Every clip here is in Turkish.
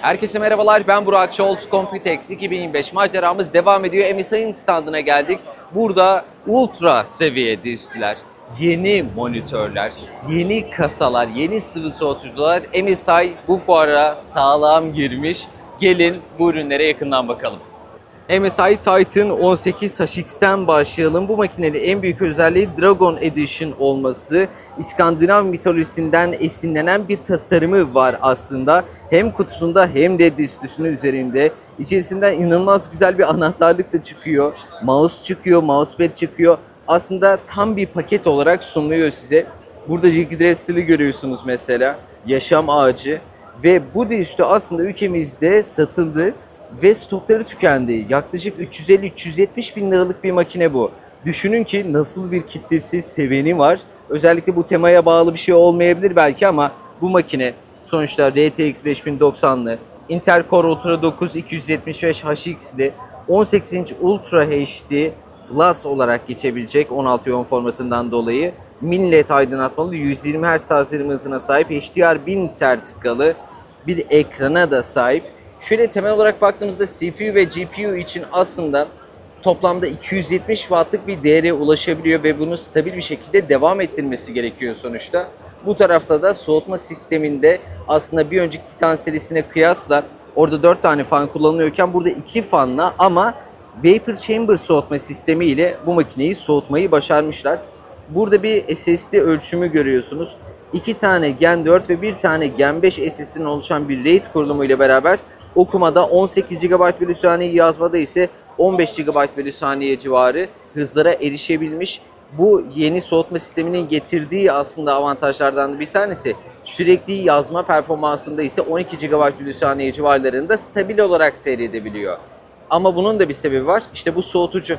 Herkese merhabalar. Ben Burak Şolt. Computex 2025 maceramız devam ediyor. MSI'nin standına geldik. Burada ultra seviye diskler, yeni monitörler, yeni kasalar, yeni sıvı soğutucular. MSI bu fuara sağlam girmiş. Gelin bu ürünlere yakından bakalım. MSI Titan 18 HX'ten başlayalım. Bu makinenin en büyük özelliği Dragon Edition olması. İskandinav mitolojisinden esinlenen bir tasarımı var aslında. Hem kutusunda hem de dizüstünün üzerinde. İçerisinden inanılmaz güzel bir anahtarlık da çıkıyor. Mouse çıkıyor, mousepad çıkıyor. Aslında tam bir paket olarak sunuluyor size. Burada Yggdrasil'i görüyorsunuz mesela. Yaşam ağacı. Ve bu dizüstü aslında ülkemizde satıldı ve stokları tükendi. Yaklaşık 350-370 bin liralık bir makine bu. Düşünün ki nasıl bir kitlesi, seveni var. Özellikle bu temaya bağlı bir şey olmayabilir belki ama bu makine sonuçta RTX 5090'lı, Intel Core Ultra 9 275 HX'li, 18 inç Ultra HD Plus olarak geçebilecek 16 iyon formatından dolayı mini LED aydınlatmalı 120 Hz tazeleme hızına sahip HDR 1000 sertifikalı bir ekrana da sahip. Şöyle temel olarak baktığımızda CPU ve GPU için aslında toplamda 270 wattlık bir değere ulaşabiliyor ve bunu stabil bir şekilde devam ettirmesi gerekiyor sonuçta. Bu tarafta da soğutma sisteminde aslında bir önceki Titan serisine kıyasla orada 4 tane fan kullanılıyorken burada 2 fanla ama Vapor Chamber soğutma sistemi ile bu makineyi soğutmayı başarmışlar. Burada bir SSD ölçümü görüyorsunuz. 2 tane Gen 4 ve 1 tane Gen 5 SSD'nin oluşan bir RAID kurulumu ile beraber okumada 18 GB bölü saniye yazmada ise 15 GB bölü saniye civarı hızlara erişebilmiş. Bu yeni soğutma sisteminin getirdiği aslında avantajlardan bir tanesi sürekli yazma performansında ise 12 GB bölü saniye civarlarında stabil olarak seyredebiliyor. Ama bunun da bir sebebi var. İşte bu soğutucu.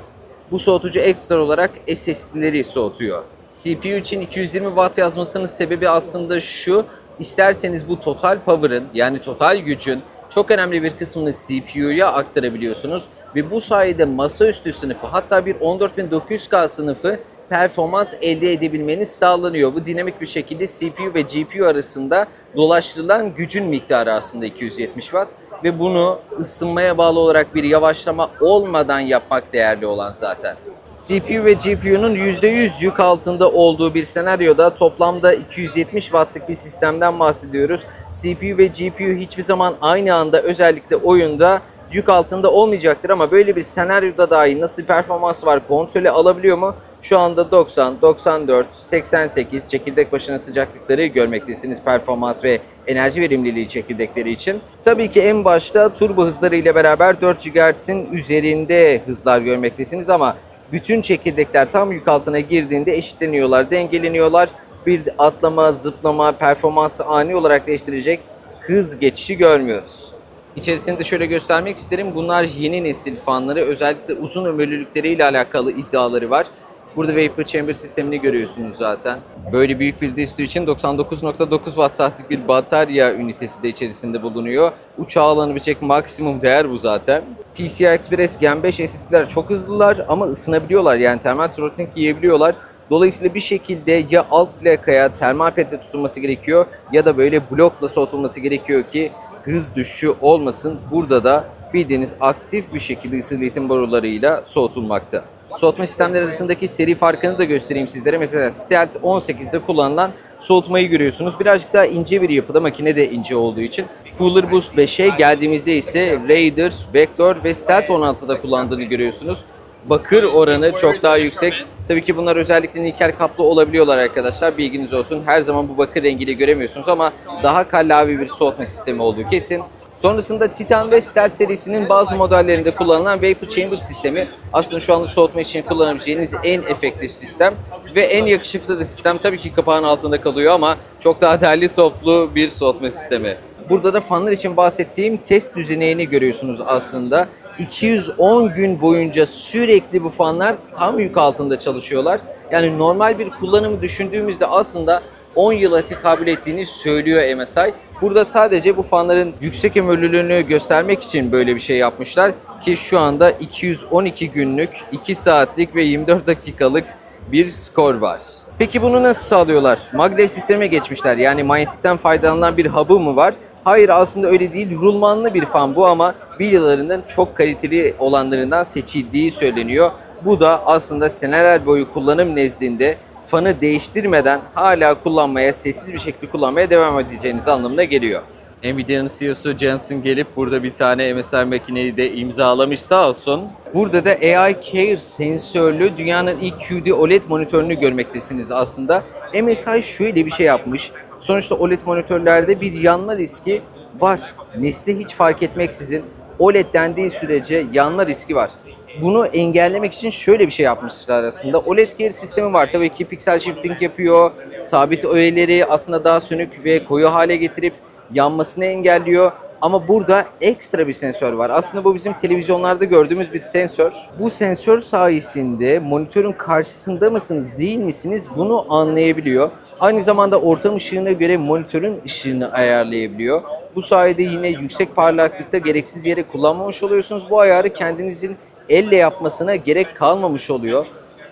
Bu soğutucu ekstra olarak SSD'leri soğutuyor. CPU için 220 Watt yazmasının sebebi aslında şu. İsterseniz bu total power'ın yani total gücün çok önemli bir kısmını CPU'ya aktarabiliyorsunuz. Ve bu sayede masaüstü sınıfı hatta bir 14900K sınıfı performans elde edebilmeniz sağlanıyor. Bu dinamik bir şekilde CPU ve GPU arasında dolaştırılan gücün miktarı aslında 270 Watt ve bunu ısınmaya bağlı olarak bir yavaşlama olmadan yapmak değerli olan zaten. CPU ve GPU'nun %100 yük altında olduğu bir senaryoda toplamda 270 wattlık bir sistemden bahsediyoruz. CPU ve GPU hiçbir zaman aynı anda özellikle oyunda yük altında olmayacaktır ama böyle bir senaryoda dahi nasıl performans var kontrolü alabiliyor mu? Şu anda 90, 94, 88 çekirdek başına sıcaklıkları görmektesiniz performans ve enerji verimliliği çekirdekleri için. Tabii ki en başta turbo hızları ile beraber 4 GHz'in üzerinde hızlar görmektesiniz ama bütün çekirdekler tam yük altına girdiğinde eşitleniyorlar, dengeleniyorlar. Bir atlama, zıplama, performansı ani olarak değiştirecek hız geçişi görmüyoruz. İçerisinde şöyle göstermek isterim. Bunlar yeni nesil fanları. Özellikle uzun ömürlülükleriyle alakalı iddiaları var. Burada Vapor Chamber sistemini görüyorsunuz zaten. Böyle büyük bir distro için 99.9 watt saatlik bir batarya ünitesi de içerisinde bulunuyor. Uçağa alanabilecek maksimum değer bu zaten. PCI Express Gen 5 SSD'ler çok hızlılar ama ısınabiliyorlar. Yani termal throttling yiyebiliyorlar. Dolayısıyla bir şekilde ya alt plakaya termal petle tutulması gerekiyor ya da böyle blokla soğutulması gerekiyor ki hız düşüşü olmasın. Burada da bildiğiniz aktif bir şekilde ısı iletim borularıyla soğutulmakta. Soğutma sistemleri arasındaki seri farkını da göstereyim sizlere. Mesela Stealth 18'de kullanılan soğutmayı görüyorsunuz. Birazcık daha ince bir yapıda makine de ince olduğu için. Cooler Boost 5'e geldiğimizde ise Raider, Vector ve Stealth 16'da kullandığını görüyorsunuz. Bakır oranı çok daha yüksek. Tabii ki bunlar özellikle nikel kaplı olabiliyorlar arkadaşlar. Bilginiz olsun. Her zaman bu bakır rengiyle göremiyorsunuz ama daha kallavi bir soğutma sistemi olduğu kesin. Sonrasında Titan ve Stealth serisinin bazı modellerinde kullanılan Vapor Chamber sistemi aslında şu anda soğutma için kullanabileceğiniz en efektif sistem ve en yakışıklı da sistem tabii ki kapağın altında kalıyor ama çok daha derli toplu bir soğutma sistemi. Burada da fanlar için bahsettiğim test düzeneğini görüyorsunuz aslında. 210 gün boyunca sürekli bu fanlar tam yük altında çalışıyorlar. Yani normal bir kullanımı düşündüğümüzde aslında 10 yıla tekabül ettiğini söylüyor MSI. Burada sadece bu fanların yüksek ömürlülüğünü göstermek için böyle bir şey yapmışlar ki şu anda 212 günlük, 2 saatlik ve 24 dakikalık bir skor var. Peki bunu nasıl sağlıyorlar? Maglev sisteme geçmişler. Yani manyetikten faydalanan bir hub'ı mı var? Hayır aslında öyle değil. Rulmanlı bir fan bu ama bilyalarının çok kaliteli olanlarından seçildiği söyleniyor. Bu da aslında seneler boyu kullanım nezdinde fanı değiştirmeden hala kullanmaya, sessiz bir şekilde kullanmaya devam edeceğiniz anlamına geliyor. Nvidia'nın CEO'su Jensen gelip burada bir tane MSI makineyi de imzalamış sağ olsun. Burada da AI Care sensörlü dünyanın ilk QD OLED monitörünü görmektesiniz aslında. MSI şöyle bir şey yapmış. Sonuçta OLED monitörlerde bir yanma riski var. Nesli hiç fark etmeksizin OLED dendiği sürece yanma riski var. Bunu engellemek için şöyle bir şey yapmışlar aslında. OLED Care sistemi var. Tabii ki piksel shifting yapıyor. Sabit öğeleri aslında daha sönük ve koyu hale getirip yanmasını engelliyor. Ama burada ekstra bir sensör var. Aslında bu bizim televizyonlarda gördüğümüz bir sensör. Bu sensör sayesinde monitörün karşısında mısınız değil misiniz bunu anlayabiliyor. Aynı zamanda ortam ışığına göre monitörün ışığını ayarlayabiliyor. Bu sayede yine yüksek parlaklıkta gereksiz yere kullanmamış oluyorsunuz. Bu ayarı kendinizin elle yapmasına gerek kalmamış oluyor.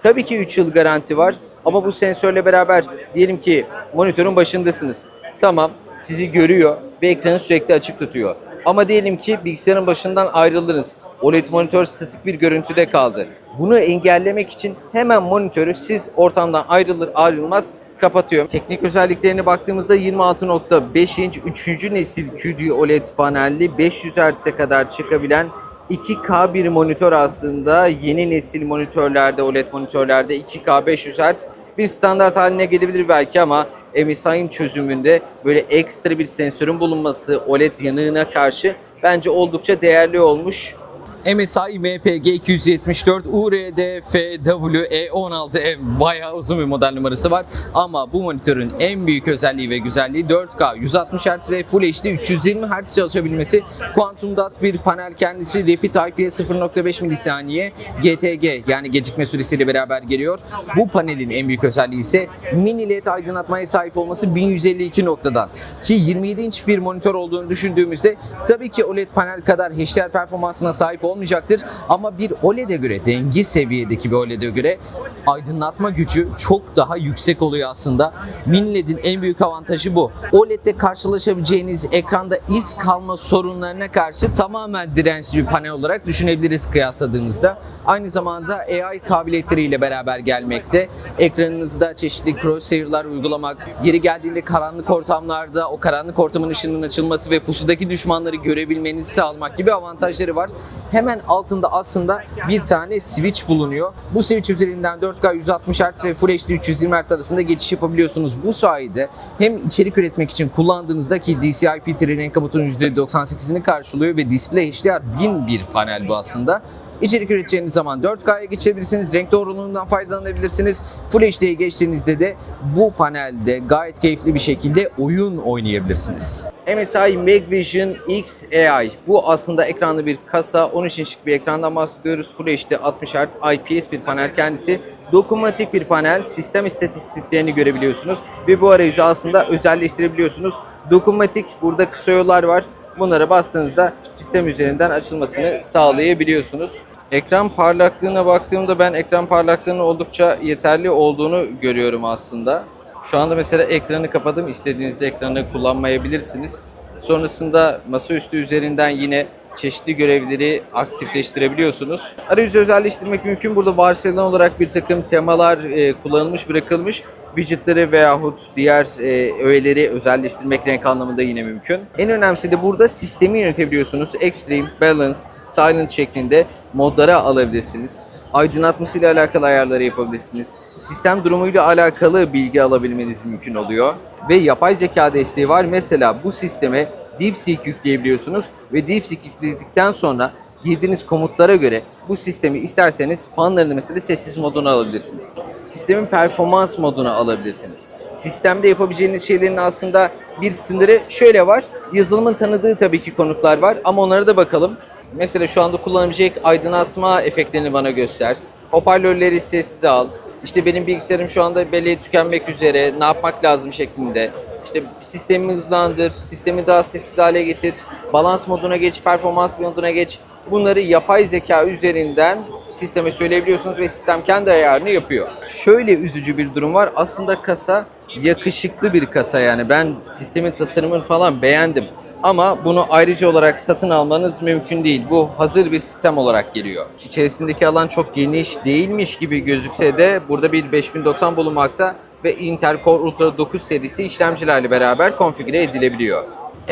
Tabii ki 3 yıl garanti var ama bu sensörle beraber diyelim ki monitörün başındasınız. Tamam sizi görüyor ve ekranı sürekli açık tutuyor. Ama diyelim ki bilgisayarın başından ayrıldınız. OLED monitör statik bir görüntüde kaldı. Bunu engellemek için hemen monitörü siz ortamdan ayrılır ayrılmaz kapatıyor. Teknik özelliklerine baktığımızda 26.5 inç 3. nesil QD OLED panelli 500 Hz'e kadar çıkabilen 2K bir monitör aslında yeni nesil monitörlerde, OLED monitörlerde 2K 500 Hz bir standart haline gelebilir belki ama MSI'ın çözümünde böyle ekstra bir sensörün bulunması OLED yanığına karşı bence oldukça değerli olmuş. MSI MPG 274 URDFWE16M bayağı uzun bir model numarası var ama bu monitörün en büyük özelliği ve güzelliği 4K 160 Hz ve Full HD 320 Hz çalışabilmesi. Quantum Dot bir panel kendisi Rapid IPS 0.5 milisaniye GTG yani gecikme süresiyle beraber geliyor. Bu panelin en büyük özelliği ise mini LED aydınlatmaya sahip olması 1152 noktadan ki 27 inç bir monitör olduğunu düşündüğümüzde tabii ki OLED panel kadar HDR performansına sahip olmayacaktır. Ama bir OLED'e göre dengi seviyedeki bir OLED'e göre aydınlatma gücü çok daha yüksek oluyor aslında. Mini LED'in en büyük avantajı bu. OLED'de karşılaşabileceğiniz ekranda iz kalma sorunlarına karşı tamamen dirençli bir panel olarak düşünebiliriz kıyasladığımızda. Aynı zamanda AI kabiliyetleriyle beraber gelmekte. Ekranınızda çeşitli crosshair'lar uygulamak, yeri geldiğinde karanlık ortamlarda o karanlık ortamın ışığının açılması ve pusudaki düşmanları görebilmenizi sağlamak gibi avantajları var. Hemen altında aslında bir tane switch bulunuyor. Bu switch üzerinden 4K 160 Hz ve Full HD 320 Hz arasında geçiş yapabiliyorsunuz. Bu sayede hem içerik üretmek için kullandığınızda ki DCI-P3'nin en kabutun %98'ini karşılıyor ve Display HDR 1000 bir panel bu aslında. İçerik üreteceğiniz zaman 4K'ya geçebilirsiniz. Renk doğruluğundan faydalanabilirsiniz. Full HD'ye geçtiğinizde de bu panelde gayet keyifli bir şekilde oyun oynayabilirsiniz. MSI Magvision X AI. Bu aslında ekranlı bir kasa. 13 inçlik bir ekrandan bahsediyoruz. Full HD 60 Hz IPS bir panel kendisi. Dokunmatik bir panel. Sistem istatistiklerini görebiliyorsunuz. Ve bu arayüzü aslında özelleştirebiliyorsunuz. Dokunmatik burada kısa yollar var. Bunlara bastığınızda sistem üzerinden açılmasını sağlayabiliyorsunuz. Ekran parlaklığına baktığımda ben ekran parlaklığının oldukça yeterli olduğunu görüyorum aslında. Şu anda mesela ekranı kapadım. İstediğinizde ekranı kullanmayabilirsiniz. Sonrasında masaüstü üzerinden yine çeşitli görevleri aktifleştirebiliyorsunuz. Arayüzü özelleştirmek mümkün. Burada varsayılan olarak bir takım temalar e, kullanılmış, bırakılmış. Widgetleri veyahut diğer e, öğeleri özelleştirmek renk anlamında yine mümkün. En önemlisi de burada sistemi yönetebiliyorsunuz. Extreme, Balanced, Silent şeklinde modlara alabilirsiniz. Aydınlatmasıyla alakalı ayarları yapabilirsiniz. Sistem durumuyla alakalı bilgi alabilmeniz mümkün oluyor. Ve yapay zeka desteği var. Mesela bu sisteme DeepSeek yükleyebiliyorsunuz ve DeepSeek yükledikten sonra girdiğiniz komutlara göre bu sistemi isterseniz fanlarını mesela sessiz moduna alabilirsiniz. Sistemin performans moduna alabilirsiniz. Sistemde yapabileceğiniz şeylerin aslında bir sınırı şöyle var. Yazılımın tanıdığı tabii ki konutlar var ama onlara da bakalım. Mesela şu anda kullanabilecek aydınlatma efektlerini bana göster. Hoparlörleri sessize al. İşte benim bilgisayarım şu anda belleği tükenmek üzere. Ne yapmak lazım şeklinde. İşte sistemi hızlandır, sistemi daha sessiz hale getir, balans moduna geç, performans moduna geç. Bunları yapay zeka üzerinden sisteme söyleyebiliyorsunuz ve sistem kendi ayarını yapıyor. Şöyle üzücü bir durum var. Aslında kasa yakışıklı bir kasa yani. Ben sistemin tasarımını falan beğendim. Ama bunu ayrıca olarak satın almanız mümkün değil. Bu hazır bir sistem olarak geliyor. İçerisindeki alan çok geniş değilmiş gibi gözükse de burada bir 5090 bulunmakta ve Intel Core Ultra 9 serisi işlemcilerle beraber konfigüre edilebiliyor.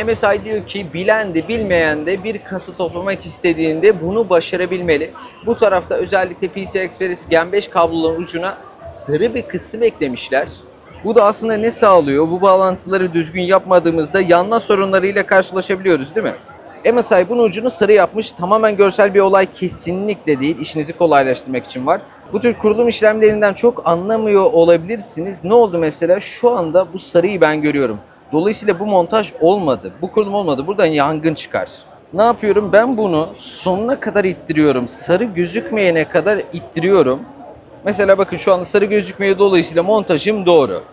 MSI diyor ki bilen de bilmeyen de bir kasa toplamak istediğinde bunu başarabilmeli. Bu tarafta özellikle PCI Express Gen 5 kabloların ucuna sarı bir kısım eklemişler. Bu da aslında ne sağlıyor? Bu bağlantıları düzgün yapmadığımızda yanma sorunlarıyla karşılaşabiliyoruz değil mi? MSI bunun ucunu sarı yapmış. Tamamen görsel bir olay kesinlikle değil. İşinizi kolaylaştırmak için var. Bu tür kurulum işlemlerinden çok anlamıyor olabilirsiniz. Ne oldu mesela? Şu anda bu sarıyı ben görüyorum. Dolayısıyla bu montaj olmadı. Bu kurulum olmadı. Buradan yangın çıkar. Ne yapıyorum? Ben bunu sonuna kadar ittiriyorum. Sarı gözükmeyene kadar ittiriyorum. Mesela bakın şu anda sarı gözükmüyor dolayısıyla montajım doğru.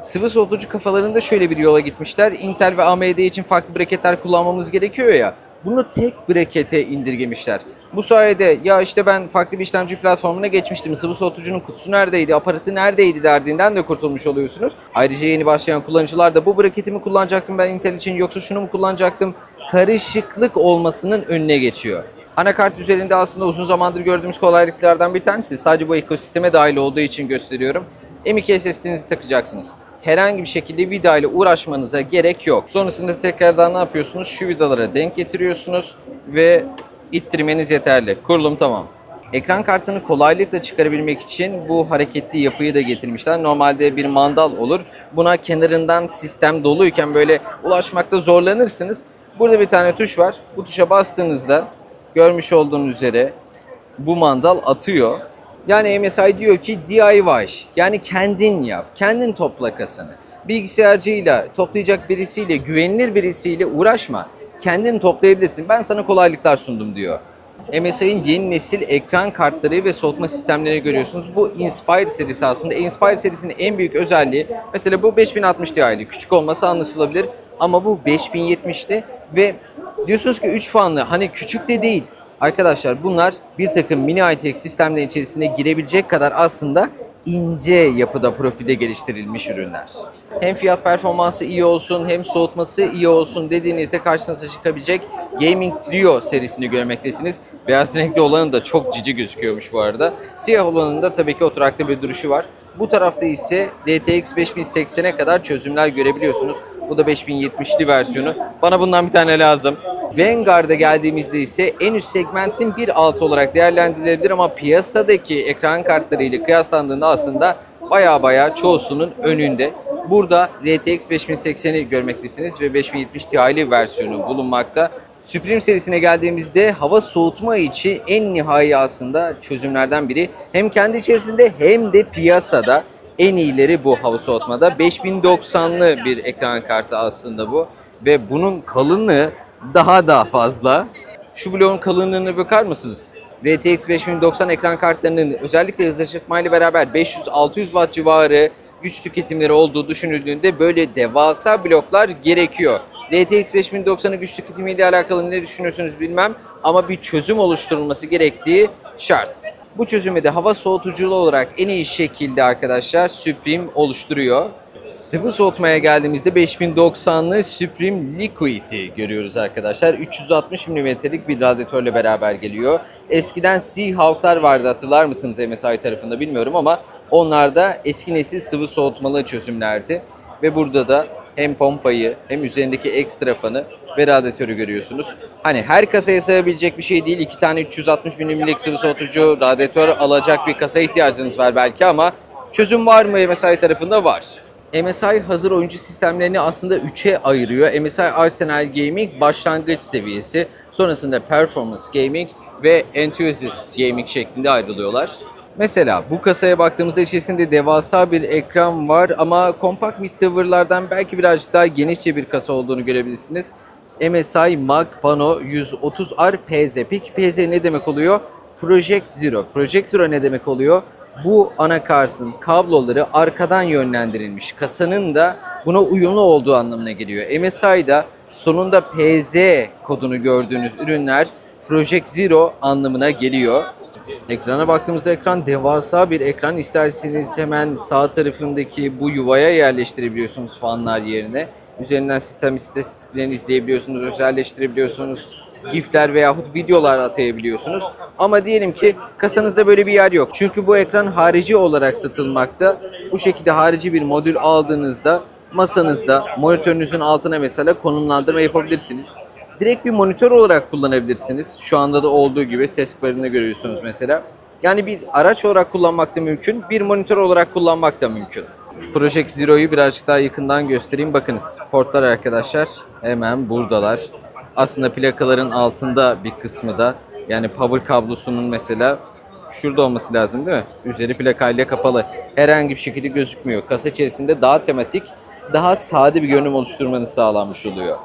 Sıvı soğutucu kafalarında şöyle bir yola gitmişler. Intel ve AMD için farklı breketler kullanmamız gerekiyor ya. Bunu tek brekete indirgemişler. Bu sayede ya işte ben farklı bir işlemci platformuna geçmiştim. Sıvı soğutucunun kutusu neredeydi, aparatı neredeydi derdiğinden de kurtulmuş oluyorsunuz. Ayrıca yeni başlayan kullanıcılar da bu breketi mi kullanacaktım ben Intel için yoksa şunu mu kullanacaktım? Karışıklık olmasının önüne geçiyor. Anakart üzerinde aslında uzun zamandır gördüğümüz kolaylıklardan bir tanesi. Sadece bu ekosisteme dahil olduğu için gösteriyorum. M.2 SSD'nizi takacaksınız. Herhangi bir şekilde vida ile uğraşmanıza gerek yok. Sonrasında tekrardan ne yapıyorsunuz? Şu vidalara denk getiriyorsunuz ve ittirmeniz yeterli. Kurulum tamam. Ekran kartını kolaylıkla çıkarabilmek için bu hareketli yapıyı da getirmişler. Normalde bir mandal olur. Buna kenarından sistem doluyken böyle ulaşmakta zorlanırsınız. Burada bir tane tuş var. Bu tuşa bastığınızda görmüş olduğunuz üzere bu mandal atıyor. Yani MSI diyor ki DIY yani kendin yap, kendin topla kasanı. Bilgisayarcıyla, toplayacak birisiyle, güvenilir birisiyle uğraşma. Kendin toplayabilirsin. Ben sana kolaylıklar sundum diyor. MSI'nin yeni nesil ekran kartları ve soğutma sistemlerini görüyorsunuz. Bu Inspire serisi aslında. Inspire serisinin en büyük özelliği mesela bu 5060 Ti'li. Küçük olması anlaşılabilir ama bu 5070'ti ve diyorsunuz ki 3 fanlı hani küçük de değil. Arkadaşlar bunlar bir takım mini ITX sistemlerin içerisine girebilecek kadar aslında ince yapıda profilde geliştirilmiş ürünler. Hem fiyat performansı iyi olsun hem soğutması iyi olsun dediğinizde karşınıza çıkabilecek Gaming Trio serisini görmektesiniz. Beyaz renkli olanı da çok cici gözüküyormuş bu arada. Siyah olanın da tabii ki oturaklı bir duruşu var. Bu tarafta ise RTX 5080'e kadar çözümler görebiliyorsunuz. Bu da 5070'li versiyonu. Bana bundan bir tane lazım. Vanguard'a geldiğimizde ise en üst segmentin bir altı olarak değerlendirilebilir ama piyasadaki ekran kartları ile kıyaslandığında aslında baya baya çoğusunun önünde. Burada RTX 5080'i görmektesiniz ve 5070 Ti'li versiyonu bulunmakta. Supreme serisine geldiğimizde hava soğutma için en nihai aslında çözümlerden biri. Hem kendi içerisinde hem de piyasada en iyileri bu hava soğutmada. 5090'lı bir ekran kartı aslında bu. Ve bunun kalınlığı daha da fazla. Şu bloğun kalınlığına bakar mısınız? RTX 5090 ekran kartlarının özellikle hızlaştırmayla beraber 500-600 watt civarı güç tüketimleri olduğu düşünüldüğünde böyle devasa bloklar gerekiyor. RTX 5090'ın güç tüketimiyle alakalı ne düşünüyorsunuz bilmem ama bir çözüm oluşturulması gerektiği şart. Bu çözümü de hava soğutuculu olarak en iyi şekilde arkadaşlar Supreme oluşturuyor. Sıvı soğutmaya geldiğimizde 5090'lı Supreme Liquid'i görüyoruz arkadaşlar. 360 mm'lik bir radyatörle beraber geliyor. Eskiden Seahawk'lar vardı hatırlar mısınız MSI tarafında bilmiyorum ama onlar da eski nesil sıvı soğutmalı çözümlerdi. Ve burada da hem pompayı hem üzerindeki ekstra fanı ve radyatörü görüyorsunuz. Hani her kasaya sığabilecek bir şey değil. İki tane 360 mm'lik sıvı soğutucu, radyatör alacak bir kasa ihtiyacınız var belki ama çözüm var mı MSI tarafında? Var. MSI hazır oyuncu sistemlerini aslında 3'e ayırıyor. MSI Arsenal Gaming başlangıç seviyesi, sonrasında Performance Gaming ve Enthusiast Gaming şeklinde ayrılıyorlar. Mesela bu kasaya baktığımızda içerisinde devasa bir ekran var ama kompakt mid tower'lardan belki birazcık daha genişçe bir kasa olduğunu görebilirsiniz. MSI Mag Pano 130R PZ. Peki PZ ne demek oluyor? Project Zero. Project Zero ne demek oluyor? Bu anakartın kabloları arkadan yönlendirilmiş. Kasanın da buna uyumlu olduğu anlamına geliyor. MSI'da sonunda PZ kodunu gördüğünüz ürünler Project Zero anlamına geliyor. Ekrana baktığımızda ekran devasa bir ekran. İsterseniz hemen sağ tarafındaki bu yuvaya yerleştirebiliyorsunuz fanlar yerine. Üzerinden sistem istatistiklerini izleyebiliyorsunuz, özelleştirebiliyorsunuz. GIF'ler veyahut videolar atayabiliyorsunuz. Ama diyelim ki kasanızda böyle bir yer yok. Çünkü bu ekran harici olarak satılmakta. Bu şekilde harici bir modül aldığınızda masanızda monitörünüzün altına mesela konumlandırma yapabilirsiniz. Direkt bir monitör olarak kullanabilirsiniz. Şu anda da olduğu gibi test barını görüyorsunuz mesela. Yani bir araç olarak kullanmak da mümkün, bir monitör olarak kullanmak da mümkün. Project Zero'yu birazcık daha yakından göstereyim. Bakınız portlar arkadaşlar hemen buradalar. Aslında plakaların altında bir kısmı da yani power kablosunun mesela şurada olması lazım değil mi? Üzeri plakayla kapalı. Herhangi bir şekilde gözükmüyor. Kasa içerisinde daha tematik, daha sade bir görünüm oluşturmanız sağlanmış oluyor.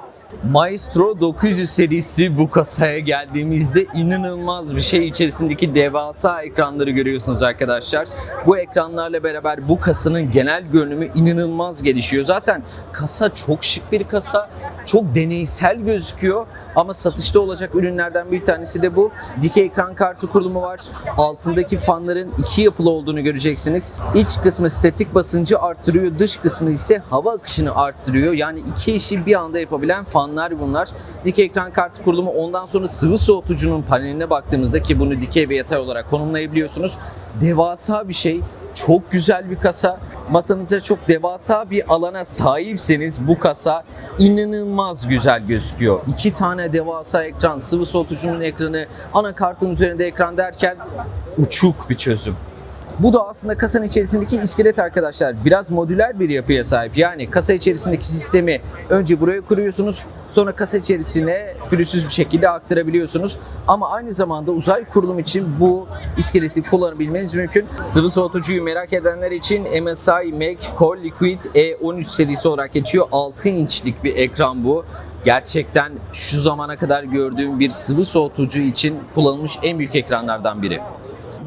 Maestro 900 serisi bu kasaya geldiğimizde inanılmaz bir şey içerisindeki devasa ekranları görüyorsunuz arkadaşlar. Bu ekranlarla beraber bu kasanın genel görünümü inanılmaz gelişiyor. Zaten kasa çok şık bir kasa, çok deneysel gözüküyor. Ama satışta olacak ürünlerden bir tanesi de bu. Dikey ekran kartı kurulumu var. Altındaki fanların iki yapılı olduğunu göreceksiniz. İç kısmı statik basıncı arttırıyor. Dış kısmı ise hava akışını arttırıyor. Yani iki işi bir anda yapabilen fanlar bunlar. Dikey ekran kartı kurulumu ondan sonra sıvı soğutucunun paneline baktığımızda ki bunu dikey ve yatay olarak konumlayabiliyorsunuz. Devasa bir şey. Çok güzel bir kasa. Masanıza çok devasa bir alana sahipseniz bu kasa inanılmaz güzel gözüküyor. İki tane devasa ekran, sıvı soğutucunun ekranı, anakartın üzerinde ekran derken uçuk bir çözüm. Bu da aslında kasanın içerisindeki iskelet arkadaşlar. Biraz modüler bir yapıya sahip. Yani kasa içerisindeki sistemi önce buraya kuruyorsunuz. Sonra kasa içerisine pürüzsüz bir şekilde aktarabiliyorsunuz. Ama aynı zamanda uzay kurulum için bu iskeleti kullanabilmeniz mümkün. Sıvı soğutucuyu merak edenler için MSI Mac Core Liquid E13 serisi olarak geçiyor. 6 inçlik bir ekran bu. Gerçekten şu zamana kadar gördüğüm bir sıvı soğutucu için kullanılmış en büyük ekranlardan biri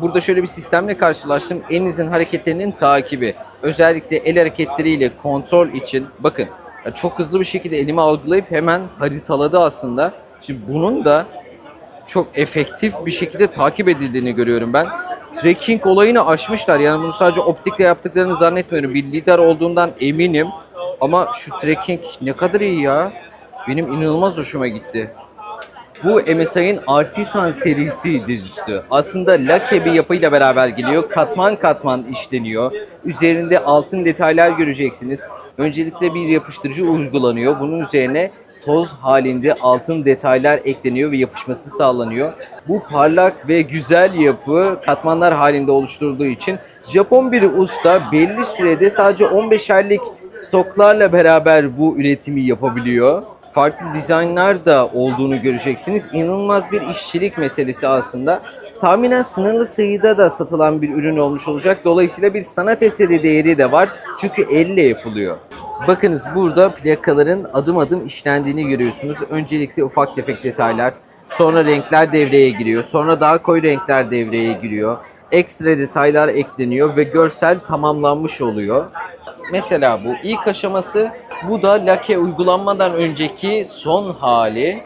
burada şöyle bir sistemle karşılaştım. Elinizin hareketlerinin takibi. Özellikle el hareketleriyle kontrol için bakın çok hızlı bir şekilde elimi algılayıp hemen haritaladı aslında. Şimdi bunun da çok efektif bir şekilde takip edildiğini görüyorum ben. Tracking olayını aşmışlar. Yani bunu sadece optikle yaptıklarını zannetmiyorum. Bir lider olduğundan eminim. Ama şu tracking ne kadar iyi ya. Benim inanılmaz hoşuma gitti. Bu MSI'ın Artisan serisi dizüstü. Aslında lake bir yapıyla beraber geliyor. Katman katman işleniyor. Üzerinde altın detaylar göreceksiniz. Öncelikle bir yapıştırıcı uygulanıyor. Bunun üzerine toz halinde altın detaylar ekleniyor ve yapışması sağlanıyor. Bu parlak ve güzel yapı katmanlar halinde oluşturulduğu için Japon bir usta belli sürede sadece 15'erlik stoklarla beraber bu üretimi yapabiliyor farklı dizaynlar da olduğunu göreceksiniz. İnanılmaz bir işçilik meselesi aslında. Tahminen sınırlı sayıda da satılan bir ürün olmuş olacak. Dolayısıyla bir sanat eseri değeri de var. Çünkü elle yapılıyor. Bakınız burada plakaların adım adım işlendiğini görüyorsunuz. Öncelikle ufak tefek detaylar, sonra renkler devreye giriyor, sonra daha koyu renkler devreye giriyor. Ekstra detaylar ekleniyor ve görsel tamamlanmış oluyor. Mesela bu ilk aşaması bu da lake uygulanmadan önceki son hali.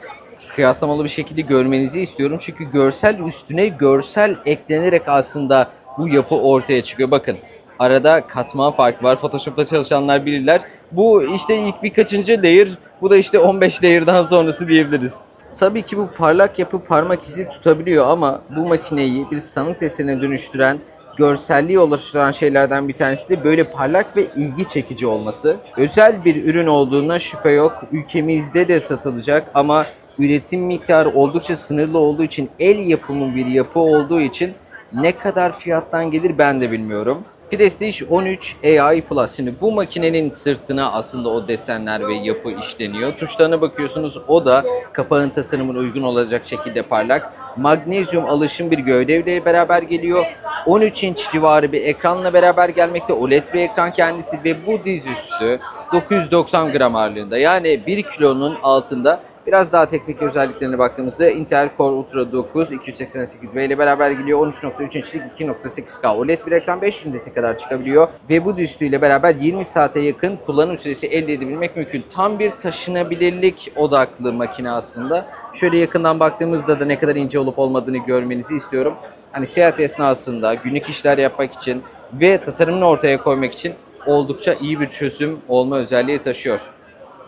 Kıyaslamalı bir şekilde görmenizi istiyorum. Çünkü görsel üstüne görsel eklenerek aslında bu yapı ortaya çıkıyor. Bakın arada katman farkı var. Photoshop'ta çalışanlar bilirler. Bu işte ilk birkaçıncı layer. Bu da işte 15 layer'dan sonrası diyebiliriz. Tabii ki bu parlak yapı parmak izi tutabiliyor ama bu makineyi bir sanat eserine dönüştüren görselliği oluşturan şeylerden bir tanesi de böyle parlak ve ilgi çekici olması. Özel bir ürün olduğuna şüphe yok. Ülkemizde de satılacak ama üretim miktarı oldukça sınırlı olduğu için el yapımı bir yapı olduğu için ne kadar fiyattan gelir ben de bilmiyorum. Prestige 13 AI Plus. Şimdi bu makinenin sırtına aslında o desenler ve yapı işleniyor. Tuşlarına bakıyorsunuz o da kapağın tasarımına uygun olacak şekilde parlak. Magnezyum alışım bir gövdeyle beraber geliyor. 13 inç civarı bir ekranla beraber gelmekte. OLED bir ekran kendisi ve bu dizüstü 990 gram ağırlığında. Yani 1 kilonun altında Biraz daha teknik özelliklerine baktığımızda Intel Core Ultra 9 288V ile beraber geliyor. 13.3 inçlik 2.8K OLED bir ekran 500 nite kadar çıkabiliyor. Ve bu düzlüğüyle beraber 20 saate yakın kullanım süresi elde edebilmek mümkün. Tam bir taşınabilirlik odaklı makine aslında. Şöyle yakından baktığımızda da ne kadar ince olup olmadığını görmenizi istiyorum. Hani seyahat esnasında günlük işler yapmak için ve tasarımını ortaya koymak için oldukça iyi bir çözüm olma özelliği taşıyor.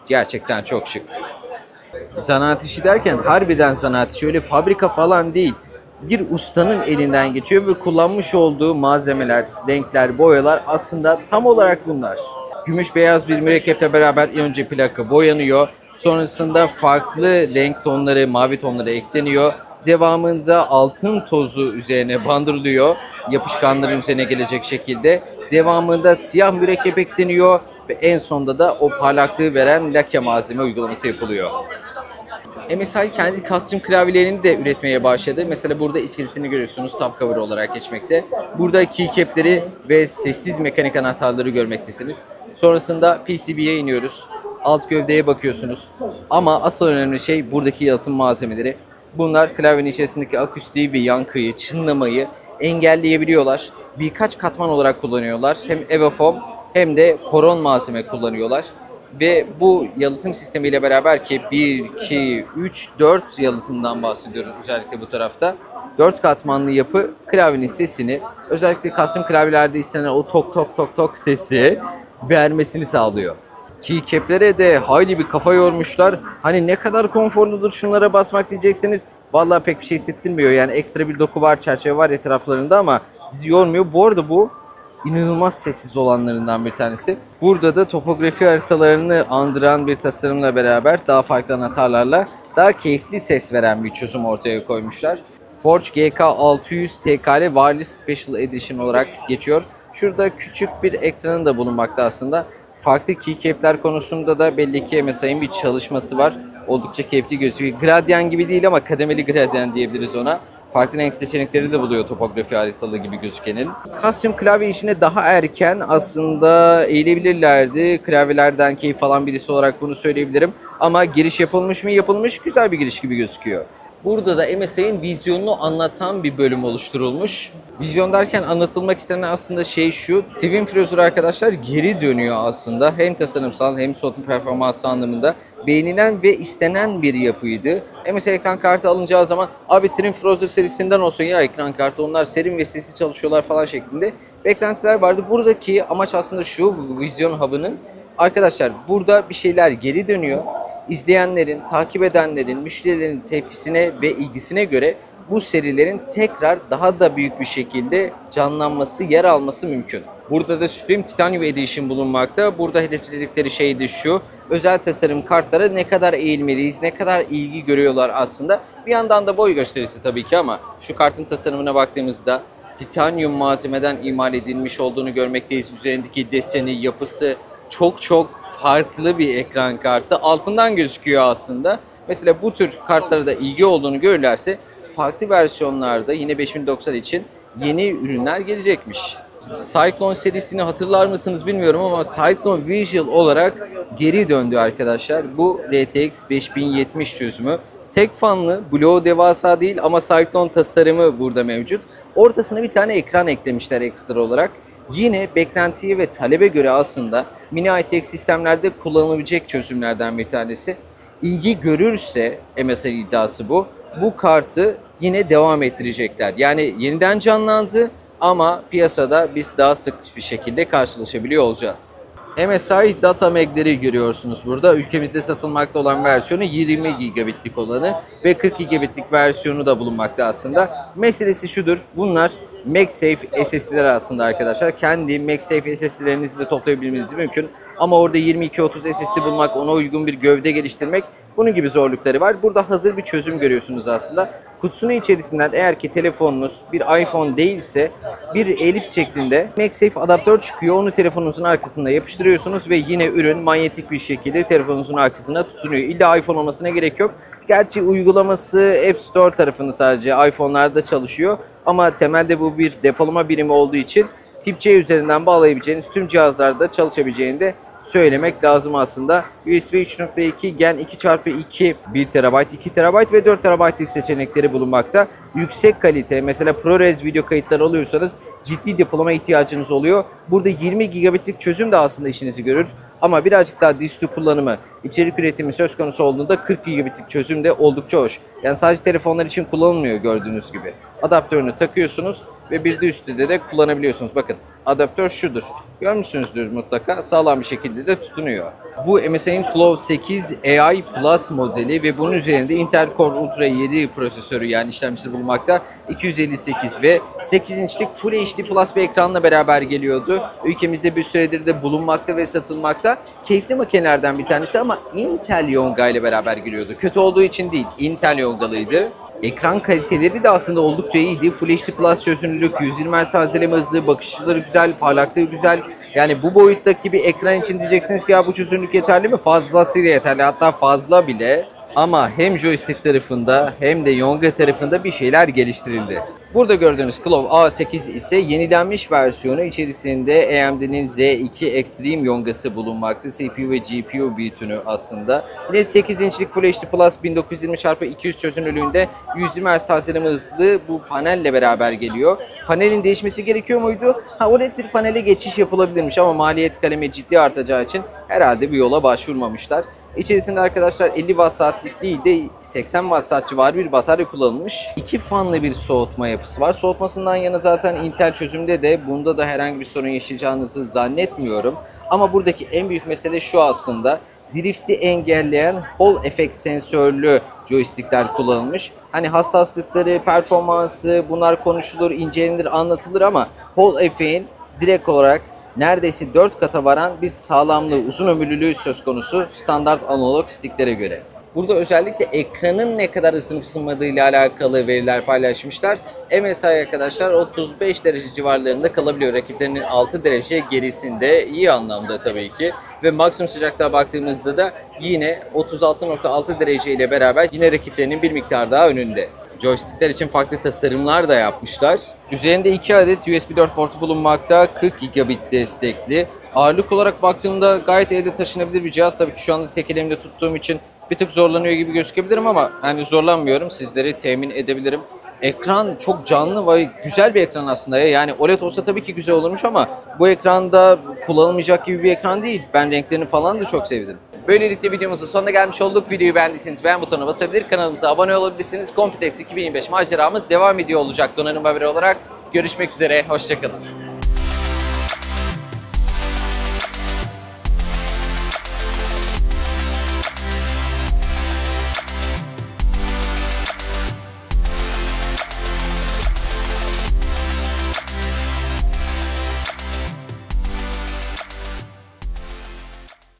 Gerçekten çok şık. Zanaat işi derken harbiden zanaat işi öyle fabrika falan değil. Bir ustanın elinden geçiyor ve kullanmış olduğu malzemeler, renkler, boyalar aslında tam olarak bunlar. Gümüş beyaz bir mürekkeple beraber önce plaka boyanıyor. Sonrasında farklı renk tonları, mavi tonları ekleniyor. Devamında altın tozu üzerine bandırılıyor. Yapışkanların üzerine gelecek şekilde. Devamında siyah mürekkep ekleniyor ve en sonunda da o parlaklığı veren lake malzeme uygulaması yapılıyor. MSI kendi custom klavyelerini de üretmeye başladı. Mesela burada iskeletini görüyorsunuz top cover olarak geçmekte. Burada keycap'leri ve sessiz mekanik anahtarları görmektesiniz. Sonrasında PCB'ye iniyoruz. Alt gövdeye bakıyorsunuz. Ama asıl önemli şey buradaki yalıtım malzemeleri. Bunlar klavyenin içerisindeki akustiği ve yankıyı, çınlamayı engelleyebiliyorlar. Birkaç katman olarak kullanıyorlar. Hem Evofoam hem de poron malzeme kullanıyorlar. Ve bu yalıtım sistemiyle beraber ki 1, 2, 3, 4 yalıtımdan bahsediyoruz özellikle bu tarafta. 4 katmanlı yapı klavyenin sesini özellikle custom klavyelerde istenen o tok tok tok tok sesi vermesini sağlıyor. Keycap'lere de hayli bir kafa yormuşlar. Hani ne kadar konforludur şunlara basmak diyecekseniz vallahi pek bir şey hissettirmiyor. Yani ekstra bir doku var, çerçeve var etraflarında ama sizi yormuyor. Bu arada bu inanılmaz sessiz olanlarından bir tanesi. Burada da topografi haritalarını andıran bir tasarımla beraber daha farklı anahtarlarla daha keyifli ses veren bir çözüm ortaya koymuşlar. Forge GK600 TKL Wireless Special Edition olarak geçiyor. Şurada küçük bir ekranı da bulunmakta aslında. Farklı keycap'ler konusunda da belli ki MSI'nin bir çalışması var. Oldukça keyifli gözüküyor. Gradyan gibi değil ama kademeli gradyan diyebiliriz ona farklı renk seçenekleri de buluyor topografi haritalı gibi gözükenin. Custom klavye işine daha erken aslında eğilebilirlerdi. Klavyelerden keyif alan birisi olarak bunu söyleyebilirim. Ama giriş yapılmış mı? Yapılmış. Güzel bir giriş gibi gözüküyor. Burada da MSI'nin vizyonunu anlatan bir bölüm oluşturulmuş. Vizyon derken anlatılmak istenen aslında şey şu. Twin Freezer arkadaşlar geri dönüyor aslında. Hem tasarımsal hem soğutma performansı anlamında beğenilen ve istenen bir yapıydı. MSI ekran kartı alınacağı zaman abi Twin Freezer serisinden olsun ya ekran kartı onlar serin ve sessiz çalışıyorlar falan şeklinde beklentiler vardı. Buradaki amaç aslında şu Vizyon Hub'ının arkadaşlar burada bir şeyler geri dönüyor izleyenlerin, takip edenlerin, müşterilerin tepkisine ve ilgisine göre bu serilerin tekrar daha da büyük bir şekilde canlanması, yer alması mümkün. Burada da Supreme Titanium Edition bulunmakta. Burada hedefledikleri şey de şu. Özel tasarım kartlara ne kadar eğilmeliyiz, ne kadar ilgi görüyorlar aslında. Bir yandan da boy gösterisi tabii ki ama şu kartın tasarımına baktığımızda titanyum malzemeden imal edilmiş olduğunu görmekteyiz. Üzerindeki deseni, yapısı çok çok farklı bir ekran kartı. Altından gözüküyor aslında. Mesela bu tür kartlara da ilgi olduğunu görürlerse farklı versiyonlarda yine 5090 için yeni ürünler gelecekmiş. Cyclone serisini hatırlar mısınız bilmiyorum ama Cyclone Visual olarak geri döndü arkadaşlar. Bu RTX 5070 çözümü. Tek fanlı, bloğu devasa değil ama Cyclone tasarımı burada mevcut. Ortasına bir tane ekran eklemişler ekstra olarak. Yine beklentiye ve talebe göre aslında mini ITX sistemlerde kullanılabilecek çözümlerden bir tanesi. İlgi görürse MSI iddiası bu. Bu kartı yine devam ettirecekler. Yani yeniden canlandı ama piyasada biz daha sık bir şekilde karşılaşabiliyor olacağız. MSI data mag'leri görüyorsunuz burada. Ülkemizde satılmakta olan versiyonu 20 gigabitlik olanı ve 40 gigabitlik versiyonu da bulunmakta aslında. Meselesi şudur. Bunlar MagSafe SSD'ler aslında arkadaşlar. Kendi MagSafe SSD'lerinizi de toplayabilmeniz mümkün. Ama orada 2230 SSD bulmak, ona uygun bir gövde geliştirmek bunun gibi zorlukları var. Burada hazır bir çözüm görüyorsunuz aslında. Kutusunun içerisinden eğer ki telefonunuz bir iPhone değilse bir elips şeklinde MagSafe adaptör çıkıyor. Onu telefonunuzun arkasına yapıştırıyorsunuz ve yine ürün manyetik bir şekilde telefonunuzun arkasına tutunuyor. İlla iPhone olmasına gerek yok. Gerçi uygulaması App Store tarafında sadece iPhone'larda çalışıyor. Ama temelde bu bir depolama birimi olduğu için Tip C üzerinden bağlayabileceğiniz tüm cihazlarda çalışabileceğini de söylemek lazım aslında. USB 3.2 Gen 2x2 1 TB, 2 TB ve 4 TB'lik seçenekleri bulunmakta. Yüksek kalite mesela ProRes video kayıtları alıyorsanız ciddi depolama ihtiyacınız oluyor. Burada 20 gigabitlik çözüm de aslında işinizi görür. Ama birazcık daha distü kullanımı, içerik üretimi söz konusu olduğunda 40 gigabitlik çözüm de oldukça hoş. Yani sadece telefonlar için kullanılmıyor gördüğünüz gibi. Adaptörünü takıyorsunuz ve bir de üstünde de kullanabiliyorsunuz. Bakın adaptör şudur. Görmüşsünüzdür mutlaka. Sağlam bir şekilde de tutunuyor. Bu MSI'nin Clove 8 AI Plus modeli ve bunun üzerinde Intel Core Ultra 7 prosesörü yani işlemcisi bulunmakta. 258 ve 8 inçlik Full HD Plus bir ekranla beraber geliyordu. Ülkemizde bir süredir de bulunmakta ve satılmakta. Keyifli makinelerden bir tanesi ama Intel Yonga ile beraber geliyordu. Kötü olduğu için değil, Intel Yonga'lıydı. Ekran kaliteleri de aslında oldukça iyiydi. Full HD Plus çözünürlük, 120 Hz tazeleme hızı, bakışları güzel, parlaklığı güzel. Yani bu boyuttaki bir ekran için diyeceksiniz ki ya bu çözünürlük yeterli mi? Fazlasıyla yeterli hatta fazla bile. Ama hem joystick tarafında hem de Yonga tarafında bir şeyler geliştirildi. Burada gördüğünüz Clove A8 ise yenilenmiş versiyonu içerisinde AMD'nin Z2 Extreme Yonga'sı bulunmakta. CPU ve GPU bütünü aslında. Yine 8 inçlik Full HD Plus 1920x200 çözünürlüğünde 120 Hz tazeleme hızlı bu panelle beraber geliyor. Panelin değişmesi gerekiyor muydu? Ha OLED bir panele geçiş yapılabilirmiş ama maliyet kalemi ciddi artacağı için herhalde bu yola başvurmamışlar. İçerisinde arkadaşlar 50 watt saatlik değil de 80 watt saat civarı bir batarya kullanılmış. İki fanlı bir soğutma yapısı var. Soğutmasından yana zaten Intel çözümde de bunda da herhangi bir sorun yaşayacağınızı zannetmiyorum. Ama buradaki en büyük mesele şu aslında. Drift'i engelleyen Hall efekt sensörlü joystickler kullanılmış. Hani hassaslıkları, performansı bunlar konuşulur, incelenir, anlatılır ama Hall efeğin direkt olarak neredeyse 4 kata varan bir sağlamlığı, uzun ömürlülüğü söz konusu standart analog sticklere göre. Burada özellikle ekranın ne kadar ısınıp ısınmadığı alakalı veriler paylaşmışlar. MSI arkadaşlar 35 derece civarlarında kalabiliyor. Rakiplerinin 6 derece gerisinde iyi anlamda tabii ki. Ve maksimum sıcaklığa baktığımızda da yine 36.6 derece ile beraber yine rakiplerinin bir miktar daha önünde. Joystickler için farklı tasarımlar da yapmışlar. Üzerinde 2 adet USB 4 portu bulunmakta. 40 gigabit destekli. Ağırlık olarak baktığımda gayet elde taşınabilir bir cihaz. Tabii ki şu anda tek elimde tuttuğum için bir tık zorlanıyor gibi gözükebilirim ama hani zorlanmıyorum. Sizleri temin edebilirim. Ekran çok canlı ve güzel bir ekran aslında ya. Yani OLED olsa tabii ki güzel olurmuş ama bu ekranda kullanılmayacak gibi bir ekran değil. Ben renklerini falan da çok sevdim. Böylelikle videomuzun sonuna gelmiş olduk. Videoyu beğendiyseniz beğen butonuna basabilir, kanalımıza abone olabilirsiniz. Computex 2025 maceramız devam ediyor olacak donanım haberi olarak. Görüşmek üzere, hoşçakalın.